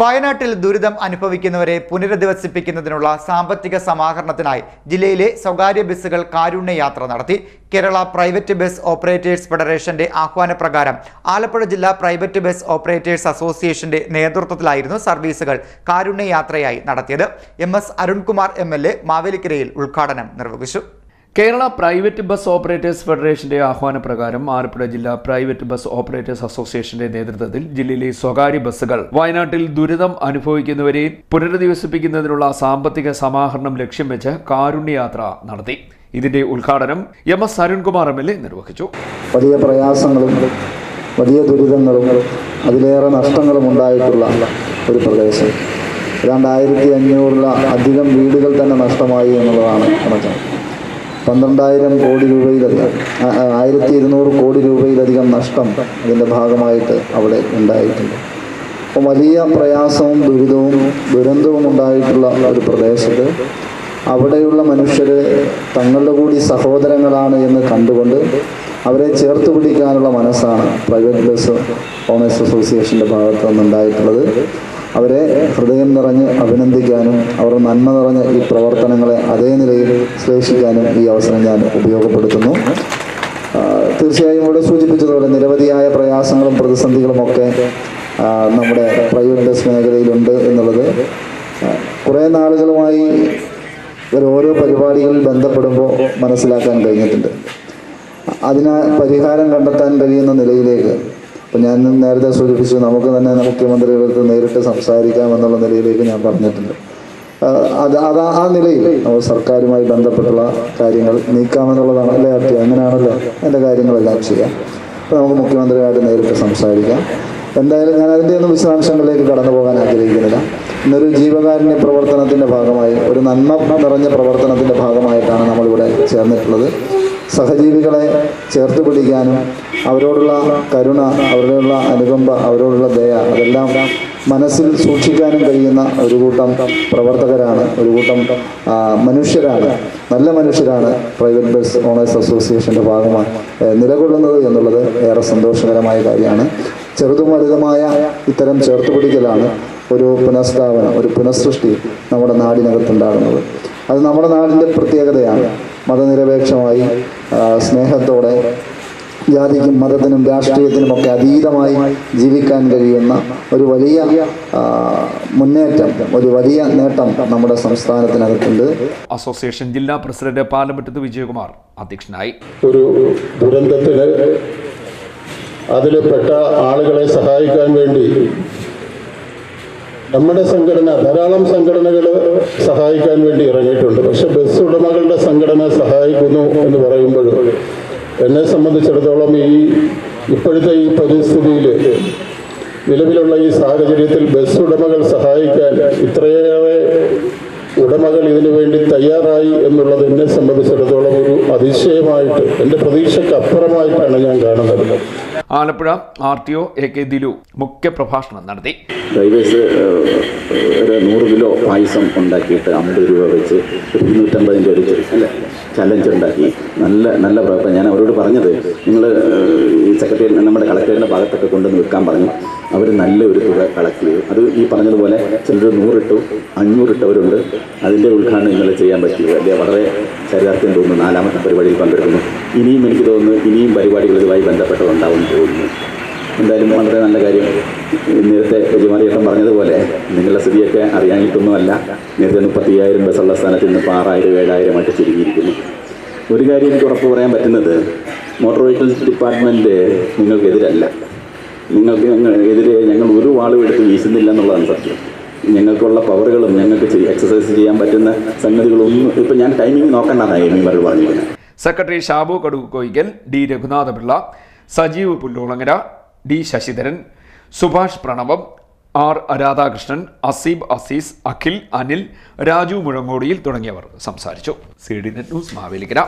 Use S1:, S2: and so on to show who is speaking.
S1: വയനാട്ടിൽ ദുരിതം അനുഭവിക്കുന്നവരെ പുനരധിവസിപ്പിക്കുന്നതിനുള്ള സാമ്പത്തിക സമാഹരണത്തിനായി ജില്ലയിലെ സ്വകാര്യ ബസ്സുകൾ കാരുണ്യ യാത്ര നടത്തി. കേരള പ്രൈവറ്റ് ബസ് ഓപ്പറേറ്റേഴ്സ് ഫെഡറേഷന്റെ ആഹ്വാനപ്രകാരം ആലപ്പുഴ ജില്ലാ പ്രൈവറ്റ് ബസ് ഓപ്പറേറ്റേഴ്സ് അസോസിയേഷന്റെ നേതൃത്വത്തിലായിരുന്നു സർവീസുകൾ കാരുണ്യ യാത്രയായി നടത്തിയത്. M S Arunkumar M L A മാവേലിക്കരയിൽ ഉദ്ഘാടനം നിർവഹിച്ചു.
S2: കേരള പ്രൈവറ്റ് ബസ് ഓപ്പറേറ്റേഴ്സ് ഫെഡറേഷന്റെ ആഹ്വാനപ്രകാരം ആലപ്പുഴ ജില്ലാ പ്രൈവറ്റ് ബസ് ഓപ്പറേറ്റേഴ്സ് അസോസിയേഷന്റെ നേതൃത്വത്തിൽ ജില്ലയിലെ സ്വകാര്യ ബസ്സുകൾ വയനാട്ടിൽ ദുരിതം അനുഭവിക്കുന്നവരെയും പുനരധിവസിപ്പിക്കുന്നതിനുള്ള സാമ്പത്തിക സമാഹരണം ലക്ഷ്യം വെച്ച് കാരുണ്യയാത്ര നടത്തി. ഇതിന്റെ ഉദ്ഘാടനം M S Arunkumar M L A നിർവഹിച്ചു.
S3: വലിയ പ്രയാസങ്ങളും വലിയ ദുരിതങ്ങളും അതിലേറെ നഷ്ടങ്ങളും ഉണ്ടായിട്ടുള്ള ഒരു പ്രദേശം. രണ്ടായിരത്തി അധികം വീടുകൾ തന്നെ നഷ്ടമായി എന്നുള്ളതാണ് കണക്കാണ് പന്ത്രണ്ടായിരം കോടി രൂപയിലധികം ആയിരത്തി ഇരുന്നൂറ് കോടി രൂപയിലധികം നഷ്ടം അതിന്റെ ഭാഗമായിട്ട് അവിടെ ഉണ്ടായിട്ടുണ്ട്. അപ്പോൾ വലിയ പ്രയാസവും ദുരിതവും ദുരന്തവും ഉണ്ടായിട്ടുള്ള ഒരു പ്രദേശത്ത് അവിടെയുള്ള മനുഷ്യർ തങ്ങളുടെ കൂടി സഹോദരങ്ങളാണ് എന്ന് കണ്ടുകൊണ്ട് അവരെ ചേർത്ത് പിടിക്കാനുള്ള മനസ്സാണ് പ്രൈവറ്റ് ബസ് ഓണേഴ്സ് അസോസിയേഷന്റെ ഭാഗത്ത് നിന്നുണ്ടായിട്ടുള്ളത്. അവരെ ഹൃദയം നിറഞ്ഞ് അഭിനന്ദിക്കാനും അവരുടെ നന്മ നിറഞ്ഞ ഈ പ്രവർത്തനങ്ങളെ അതേ നിലയിൽ ശ്ലേഷിക്കാനും ഈ അവസരം ഞാൻ ഉപയോഗപ്പെടുത്തുന്നു. തീർച്ചയായും ഇവിടെ സൂചിപ്പിച്ചതുപോലെ നിരവധിയായ പ്രയാസങ്ങളും പ്രതിസന്ധികളും ഒക്കെ നമ്മുടെ പ്രൈവറ്റ് ബസ് മേഖലയിലുണ്ട് എന്നുള്ളത് കുറേ നാളുകളുമായി ഓരോ പരിപാടികളിൽ ബന്ധപ്പെടുമ്പോൾ മനസ്സിലാക്കാൻ കഴിഞ്ഞിട്ടുണ്ട്. അതിന് പരിഹാരം കണ്ടെത്താൻ കഴിയുന്ന നിലയിലേക്ക് ഇപ്പം ഞാൻ നേരത്തെ സൂചിപ്പിച്ചു നമുക്ക് തന്നെ മുഖ്യമന്ത്രിയുടെ നേരിട്ട് സംസാരിക്കാം എന്നുള്ള നിലയിലേക്ക് ഞാൻ പറഞ്ഞിട്ടുണ്ട്. അത് അത് ആ നിലയിൽ നമ്മൾ സർക്കാരുമായി ബന്ധപ്പെട്ടുള്ള കാര്യങ്ങൾ നീക്കാമെന്നുള്ളതാണ് അല്ലേ അർത്ഥം? അങ്ങനെയാണല്ലോ എന്റെ കാര്യങ്ങളെല്ലാം ചെയ്യാം. അപ്പോൾ നമുക്ക് മുഖ്യമന്ത്രിയായിട്ട് നേരിട്ട് സംസാരിക്കാം. എന്തായാലും ഞാൻ അതിന്റെ ഒന്നും വിശദാംശങ്ങളിലേക്ക് കടന്നു പോകാൻ ആഗ്രഹിക്കുന്നില്ല. ഇന്നൊരു ജീവകാരുണ്യ പ്രവർത്തനത്തിന്റെ ഭാഗമായി ഒരു നന്മ നിറഞ്ഞ പ്രവർത്തനത്തിന്റെ ഭാഗമായിട്ടാണ് നമ്മളിവിടെ ചേർന്നിട്ടുള്ളത്. സഹജീവികളെ ചേർത്ത് പിടിക്കാനും അവരോടുള്ള കരുണ അവരോടുള്ള അനുകമ്പ അവരോടുള്ള ദയ അതെല്ലാം മനസ്സിൽ സൂക്ഷിക്കാനും കഴിയുന്ന ഒരു കൂട്ടം പ്രവർത്തകരാണ് ഒരു കൂട്ടം മനുഷ്യരാണ് നല്ല മനുഷ്യരാണ് പ്രൈവറ്റ് ബസ് ഓണേഴ്സ് അസോസിയേഷന്റെ ഭാഗമായി നിലകൊള്ളുന്നത് എന്നുള്ളത് ഏറെ സന്തോഷകരമായ കാര്യമാണ്. ചെറുതും വലുതുമായ ഇത്തരം ചേർത്ത് പിടിക്കലാണ് ഒരു പുനഃസ്ഥാപനം ഒരു പുനഃസൃഷ്ടി നമ്മുടെ നാടിനകത്തുണ്ടാകുന്നത് അത് നമ്മുടെ നാടിന്റെ പ്രത്യേകതയാണ്. മതനിരപേക്ഷമായി സ്നേഹത്തോടെ ജാതിക്കും മതത്തിനും രാഷ്ട്രീയത്തിനും ഒക്കെ അതീതമായി ജീവിക്കാൻ കഴിയുന്ന ഒരു വലിയ മുന്നേറ്റം ഒരു വലിയ നേട്ടം നമ്മുടെ സംസ്ഥാനത്തിനകത്തുണ്ട്.
S2: അസോസിയേഷൻ ജില്ലാ പ്രസിഡന്റ് പാലമറ്റത്ത് വിജയകുമാർ അധ്യക്ഷനായി.
S4: ഒരു ദുരന്തത്തിന് അതിൽ പെട്ട ആളുകളെ സഹായിക്കാൻ വേണ്ടി നമ്മുടെ സംഘടന ധാരാളം സംഘടനകൾ സഹായിക്കാൻ വേണ്ടി ഇറങ്ങിയിട്ടുണ്ട്. പക്ഷെ ബസ് ഉടമകളുടെ സംഘടന സഹായിക്കുന്നു എന്ന് പറയുമ്പോൾ എന്നെ സംബന്ധിച്ചിടത്തോളം ഈ ഇപ്പോഴത്തെ ഈ പരിസ്ഥിതിയിൽ നിലവിലുള്ള ഈ സാഹചര്യത്തിൽ ബസ് ഉടമകൾ സഹായിക്കാൻ ഇത്രയേറെ ഉടമകൾ ഇതിനു വേണ്ടി തയ്യാറായി എന്നുള്ളത് എന്നെ സംബന്ധിച്ചിടത്തോളം ഒരു അതിശയമായിട്ട് എന്റെ പ്രതീക്ഷയ്ക്ക് അപ്പുറമായിട്ടാണ് ഞാൻ കാണുന്നത്.
S2: Alappuzha R T O A K Dilu മുഖ്യ പ്രഭാഷണം നടത്തി.
S5: ഡ്രൈവേഴ്സ് ഒരു നൂറ് കിലോ പായസം ഉണ്ടാക്കിയിട്ട് അമ്പത് രൂപ വെച്ച് ഇരുന്നൂറ്റമ്പതിന്റെ ഒരു അല്ല? ചലഞ്ച് ഉണ്ടാക്കി. നല്ല നല്ല പ്രവർത്തനം ഞാൻ അവരോട് പറഞ്ഞത് നിങ്ങൾ ഈ സെക്രട്ടറി നമ്മുടെ കളക്ടറിന്റെ ഭാഗത്തൊക്കെ കൊണ്ടുവന്ന് വെക്കാൻ പറഞ്ഞു. അവർ നല്ല ഒരു തുക കളക്ട് ചെയ്തു. അത് ഈ പറഞ്ഞതുപോലെ ചിലർ നൂറിട്ടു അഞ്ഞൂറിട്ടവരുണ്ട് അതിന്റെ ഉദ്ഘാടനം ഇന്നലെ ചെയ്യാൻ പറ്റിയത്. അല്ലെ? വളരെ ചരിതാർത്ഥ്യം തോന്നുന്നു. നാലാമത്തെ പരിപാടിയിൽ പങ്കെടുക്കുന്നു. ഇനിയും എനിക്ക് തോന്നുന്നു ഇനിയും പരിപാടികൾ ഇതുമായി ബന്ധപ്പെട്ടതുണ്ടാവും തോന്നുന്നു. എന്തായാലും വളരെ നല്ല കാര്യം. നേരത്തെ യജമാനിയേട്ടൻ പറഞ്ഞതുപോലെ നിങ്ങളുടെ സ്ഥിതിയൊക്കെ അറിയാനിട്ടൊന്നുമല്ല നേരത്തെ മുപ്പത്തി അയ്യായിരം ബസ്സുള്ള സ്ഥാനത്ത് ഇന്ന് ആറായിരം ഏഴായിരമായിട്ട് ചുരുങ്ങിയിരിക്കുന്നു. ഒരു കാര്യം എനിക്ക് ഉറപ്പ് പറയാൻ പറ്റുന്നത് മോട്ടോർ വെഹിക്കിൾസ് ഡിപ്പാർട്ട്മെന്റ് നിങ്ങൾക്കെതിരല്ല. നിങ്ങൾക്ക് എതിരെ ഞങ്ങൾ ഒരു വാളും എടുത്ത് വീശുന്നില്ല എന്നുള്ളതാണ് സത്യം. ഞങ്ങൾക്കുള്ള പവറുകളും ഞങ്ങൾക്ക് എക്സസൈസ് ചെയ്യാൻ പറ്റുന്ന സംഗതികളൊന്നും ഇപ്പം ഞാൻ ടൈമിംഗ് നോക്കണ്ടെന്നാണ് എം പറഞ്ഞിരിക്കുന്നത്
S2: secretary Shabu Kadukkoyikkal D Raghunathapillai Sajeev Pullolangara D Sasidharan Subhash Pranavam R Radhakrishnan Aseeb Azeez Akhil Anil Raju മുഴങ്ങോടിയിൽ തുടങ്ങിയവർ സംസാരിച്ചു. C D net news Mavelikkara.